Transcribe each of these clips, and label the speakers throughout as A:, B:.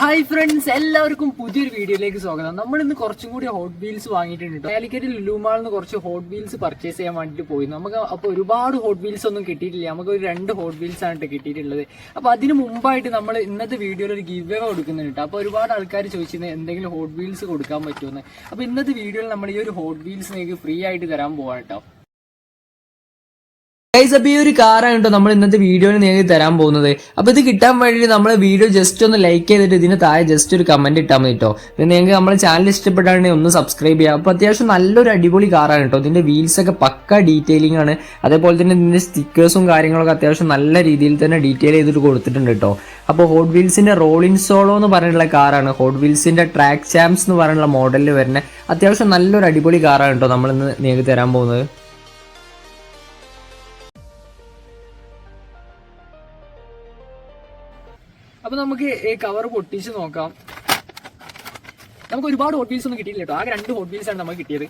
A: Hi friends എല്ലാവർക്കും പുതിയൊരു വീഡിയോയിലേക്ക് സ്വാഗതം. നമ്മൾ ഇന്ന് കുറച്ചും കൂടി ഹോട്ട് വീൽസ് വാങ്ങിയിട്ടുണ്ട് കാലിക്കറ്റ് ലുലുമാളിൽ നിന്ന് കുറച്ച് ഹോട്ട് വീൽസ് പർച്ചേസ് ചെയ്യാൻ വേണ്ടിയിട്ട് പോയി നമുക്ക് അപ്പോൾ ഒരുപാട് ഹോട്ട് വീൽസ് ഒന്നും കിട്ടിയിട്ടില്ല. നമുക്ക് ഒരു രണ്ട് ഹോട്ട് വീൽസ് ആണ് കിട്ടിയിട്ടുള്ളത്. അപ്പോൾ അതിന് മുമ്പായിട്ട് നമ്മൾ ഇന്നത്തെ വീഡിയോയിൽ ഒരു ഗിവ് അവേ കൊടുക്കുന്നുണ്ട്. അപ്പോൾ ഒരുപാട് ആൾക്കാർ ചോദിച്ചിരുന്നത് എന്തെങ്കിലും ഹോട്ട് വീൽസ് കൊടുക്കാൻ പറ്റുമെന്ന് അപ്പോൾ ഇന്നത്തെ വീഡിയോയിൽ നമ്മൾ ഈ ഒരു ഹോട്ട് വീൽസ് നിങ്ങൾക്ക് ഫ്രീ ആയിട്ട് തരാൻ പോവാണ് കേട്ടോ ഗൈസ് അപ്പൊ ഈ ഒരു കാറാണ് കേട്ടോ നമ്മൾ ഇന്നത്തെ വീഡിയോയിൽ നേടി തരാൻ പോകുന്നത്. അപ്പൊ ഇത് കിട്ടാൻ വേണ്ടി നമ്മൾ വീഡിയോ ജസ്റ്റ് ഒന്ന് ലൈക്ക് ചെയ്തിട്ട് ഇതിന് താഴെ ജസ്റ്റ് ഒരു കമന്റ് ഇട്ടാൽ മതി കേട്ടോ. പിന്നെ നിങ്ങൾക്ക് നമ്മുടെ ചാനൽ ഇഷ്ടപ്പെട്ടാണെങ്കിൽ ഒന്ന് സബ്സ്ക്രൈബ് ചെയ്യാം. അപ്പൊ അത്യാവശ്യം നല്ലൊരു അടിപൊളി കാറാണ് കേട്ടോ. ഇതിന്റെ വീൽസ് ഒക്കെ പക്ക ഡീറ്റെയിലിംഗ് ആണ്. അതേപോലെ തന്നെ ഇതിന്റെ സ്റ്റിക്കേഴ്സും കാര്യങ്ങളൊക്കെ അത്യാവശ്യം നല്ല രീതിയിൽ തന്നെ ഡീറ്റെയിൽ ചെയ്തിട്ട് കൊടുത്തിട്ടുണ്ട് കേട്ടോ. അപ്പോൾ ഹോട്ട് വീൽസിന്റെ റോളിംഗ് സോളോ എന്ന് പറഞ്ഞിട്ടുള്ള കാറാണ്. ഹോട്ട് വീൽസിന്റെ ട്രാക്ക് ചാംസ് എന്ന് പറഞ്ഞിട്ടുള്ള മോഡലിൽ വരുന്ന. അത്യാവശ്യം നല്ലൊരു അടിപൊളി കാറാണ് കേട്ടോ നമ്മൾ ഇന്ന് നിങ്ങൾക്ക് തരാൻ പോകുന്നത്. അപ്പൊ നമുക്ക് ഈ കവർ പൊട്ടിച്ച് നോക്കാം. നമുക്ക് ഒരുപാട് ഹോട്ട് വീൽസ് ഒന്നും കിട്ടിയില്ല കേട്ടോ. ആകെ രണ്ട് ഹോട്ട് വീൽസ് ആണ് നമുക്ക് കിട്ടിയത്.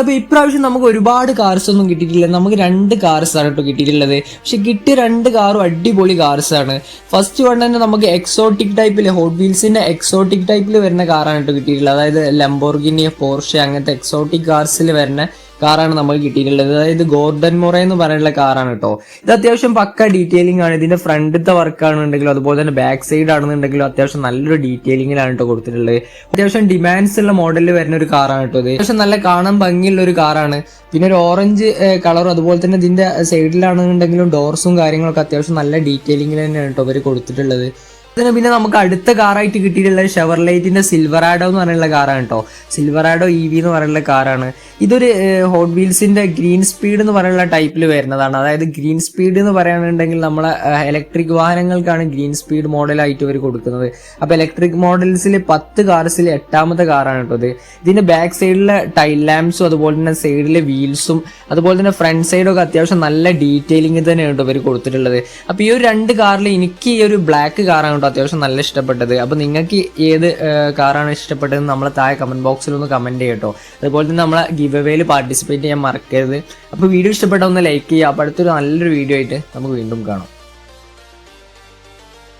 A: അപ്പൊ ഇപ്രാവശ്യം നമുക്ക് ഒരുപാട് കാർസ് ഒന്നും കിട്ടിയിട്ടില്ല. നമുക്ക് രണ്ട് കാർസ് ആണ് കേട്ടോ കിട്ടിയിട്ടുള്ളത്. പക്ഷെ കിട്ടിയ രണ്ട് കാറും അടിപൊളി കാർസ് ആണ്. ഫസ്റ്റ് വൺ തന്നെ നമുക്ക് എക്സോട്ടിക് ടൈപ്പിൽ ഹോട്ട് വീൽസിന്റെ എക്സോട്ടിക് ടൈപ്പിൽ വരുന്ന കാറാണ് കേട്ടോ കിട്ടിയിട്ടുള്ളത്. അതായത് ലംബോർഗിനി പോർഷെ അങ്ങനത്തെ എക്സോട്ടിക് കാർസിൽ വരുന്ന കാറാണ് നമുക്ക് കിട്ടിയിട്ടുള്ളത്. അതായത് ഗോർഡൻ മൊറ എന്ന് പറയുന്ന കാറാണ് കേട്ടോ. ഇത് അത്യാവശ്യം പക്ക ഡീറ്റെയിലിംഗ് ആണ്. ഇതിന്റെ ഫ്രണ്ടിലത്തെ വർക്ക് ആണെന്നുണ്ടെങ്കിലും അതുപോലെ തന്നെ ബാക്ക് സൈഡ് ആണെന്നുണ്ടെങ്കിലും അത്യാവശ്യം നല്ലൊരു ഡീറ്റെയിലിംഗിലാണ് കേട്ടോ കൊടുത്തിട്ടുള്ളത്. അത്യാവശ്യം ഡിമാൻഡ്സ് ഉള്ള മോഡലിൽ വരുന്ന ഒരു കാറാണ് കേട്ടോ ഇത്. അത്യാവശ്യം നല്ല കാണാൻ ഭംഗിയുള്ള ഒരു കാറാണ്. പിന്നെ ഒരു ഓറഞ്ച് കളറും അതുപോലെ തന്നെ ഇതിന്റെ സൈഡിലാണെന്നുണ്ടെങ്കിലും ഡോർസും കാര്യങ്ങളൊക്കെ അത്യാവശ്യം നല്ല ഡീറ്റെയിലിംഗിൽ തന്നെയാണ് കേട്ടോ ഇവർ കൊടുത്തിട്ടുള്ളത്. ഇതിന് പിന്നെ നമുക്ക് അടുത്ത കാറായിട്ട് കിട്ടിയിട്ടുള്ള ഷെവർലൈറ്റിന്റെ സിൽവറാഡോ എന്ന് പറയുന്ന കാറാണ് കേട്ടോ സിൽവറാഡോ ഇ വി എന്ന് പറയുന്ന കാറാണ് ഇതൊരു ഹോട്ട് വീൽസിന്റെ ഗ്രീൻ സ്പീഡ് എന്ന് പറയുന്ന ടൈപ്പിൽ വരുന്നതാണ്. അതായത് ഗ്രീൻ സ്പീഡ് എന്ന് പറയുകയാണെന്നുണ്ടെങ്കിൽ നമ്മളെ ഇലക്ട്രിക് വാഹനങ്ങൾക്കാണ് ഗ്രീൻ സ്പീഡ് മോഡലായിട്ട് ഇവർ കൊടുക്കുന്നത്. അപ്പൊ ഇലക്ട്രിക് മോഡൽസിൽ പത്ത് കാർസിൽ എട്ടാമത്തെ കാറാണ് കേട്ടോ ഇത്. ഇതിന്റെ ബാക്ക് സൈഡിലെ ടൈൽ ലാമ്പ്സും അതുപോലെ തന്നെ സൈഡിലെ വീൽസും അതുപോലെ തന്നെ ഫ്രണ്ട് സൈഡൊക്കെ അത്യാവശ്യം നല്ല ഡീറ്റെയിലിംഗ് തന്നെയാണ് ഇവർ കൊടുത്തിട്ടുള്ളത്. അപ്പൊ ഈ ഒരു രണ്ട് കാറിൽ എനിക്ക് ഈ ഒരു ബ്ലാക്ക് കാറാണ് കേട്ടോ അത്യാവശ്യം നല്ല ഇഷ്ടപ്പെട്ടത്. അപ്പോൾ നിങ്ങൾക്ക് ഏത് കാറാണ് ഇഷ്ടപ്പെട്ടത് നമ്മൾ താഴെ കമന്റ് ബോക്സിൽ ഒന്ന് കമന്റ് ചെയ്യട്ടോ അതുപോലെ തന്നെ നമ്മളെ ഗിവ് അവേയിൽ പാർട്ടിസിപ്പേറ്റ് ചെയ്യാൻ മറക്കരുത്. അപ്പോൾ വീഡിയോ ഇഷ്ടപ്പെട്ട ഒന്ന് ലൈക്ക് ചെയ്യുക. അപ്പൊ അടുത്തൊരു നല്ലൊരു വീഡിയോ ആയിട്ട് നമുക്ക് വീണ്ടും കാണാം.